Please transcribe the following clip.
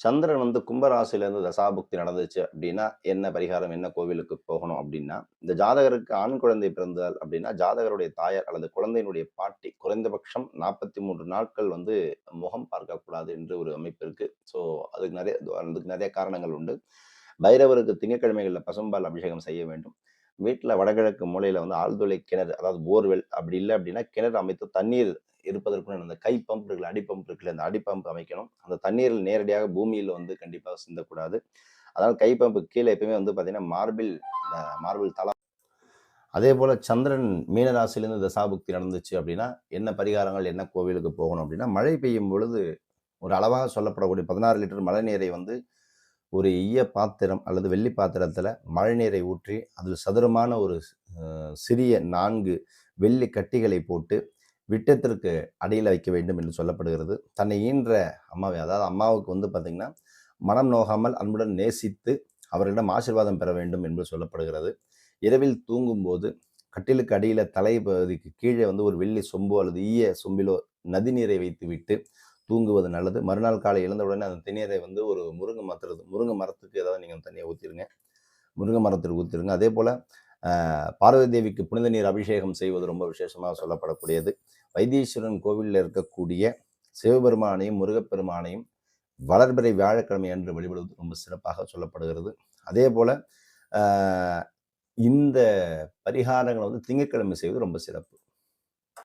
சந்திரன் வந்து கும்பராசிலேருந்து தசாபுக்தி நடந்துச்சு அப்படின்னா என்ன பரிகாரம் என்ன கோவிலுக்கு போகணும் அப்படின்னா இந்த ஜாதகருக்கு ஆண் குழந்தை பிறந்தால் அப்படின்னா ஜாதகருடைய தாயார் அல்லது குழந்தையினுடைய பாட்டி குறைந்தபட்சம் நாற்பத்தி மூன்று நாட்கள் வந்து முகம் பார்க்கக்கூடாது என்று ஒரு அமைப்பு இருக்கு. ஸோ அதுக்கு நிறைய அதுக்கு நிறைய காரணங்கள் உண்டு. பைரவருக்கு திங்கக்கிழமைகளில் பசும்பால் அபிஷேகம் செய்ய வேண்டும். வீட்டில் வடகிழக்கு மூலையில் வந்து ஆழ்துளை கிணறு அதாவது போர்வெல் அப்படி இல்லை அப்படின்னா கிணறு அமைத்து தண்ணீர் இருப்பதற்கு அந்த கை பம்ப் இருக்குல்ல அடி பம்ப் இருக்குல்ல அந்த அடி பம்ப் அமைக்கணும். அந்த தண்ணீரில் நேரடியாக பூமியில் வந்து கண்டிப்பாக சிந்தக்கூடாது. அதனால் கை பம்பு கீழே எப்பயுமே வந்து பார்த்தீங்கன்னா மார்பிள் மார்பிள் தலா அதே போல் சந்திரன் மீனராசிலேருந்து தசாபுக்தி நடந்துச்சு அப்படின்னா என்ன பரிகாரங்கள் என்ன கோவிலுக்கு போகணும் அப்படின்னா மழை பெய்யும் பொழுது ஒரு அளவாக சொல்லப்படக்கூடிய பதினாறு லிட்டர் மழை நீரை வந்து ஒரு ஈய பாத்திரம் அல்லது வெள்ளி பாத்திரத்தில் மழை நீரை ஊற்றி அதில் சதுரமான ஒரு சிறிய நான்கு வெள்ளி கட்டிகளை போட்டு விட்டத்திற்கு அடியில் வைக்க வேண்டும் என்று சொல்லப்படுகிறது. தன்னை ஈன்ற அம்மாவை அதாவது அம்மாவுக்கு வந்து பார்த்திங்கன்னா மனம் நோகாமல் அன்புடன் நேசித்து அவர்களிடம் ஆசிர்வாதம் பெற வேண்டும் என்று சொல்லப்படுகிறது. இரவில் தூங்கும்போது கட்டிலுக்கு அடியில் தலைப்பகுதிக்கு கீழே வந்து ஒரு வெள்ளி சொம்பு அல்லது ஈய சொம்பிலோ நதி நீரை வைத்து விட்டு தூங்குவது நல்லது. மறுநாள் காலை எழுந்த உடனே அந்த தண்ணீரை வந்து ஒரு முருங்கை மரத்துறது முருங்கை மரத்துக்கு ஏதாவது நீங்கள் தண்ணியை ஊற்றிருங்க முருங்கை மரத்துக்கு ஊற்றிடுங்க அதே போல் பார்வதி தேவிக்கு புனித நீர் அபிஷேகம் செய்வது ரொம்ப விசேஷமாக சொல்லப்படக்கூடியது. வைத்தீஸ்வரன் கோவிலில் இருக்கக்கூடிய சிவபெருமானையும் முருகப்பெருமானையும் வளர்பிறை வியாழக்கிழமை அன்று வழிபடுவது ரொம்ப சிறப்பாக சொல்லப்படுகிறது. அதே போல் இந்த பரிகாரங்களை வந்து திங்கட்கிழமை செய்வது ரொம்ப சிறப்பு.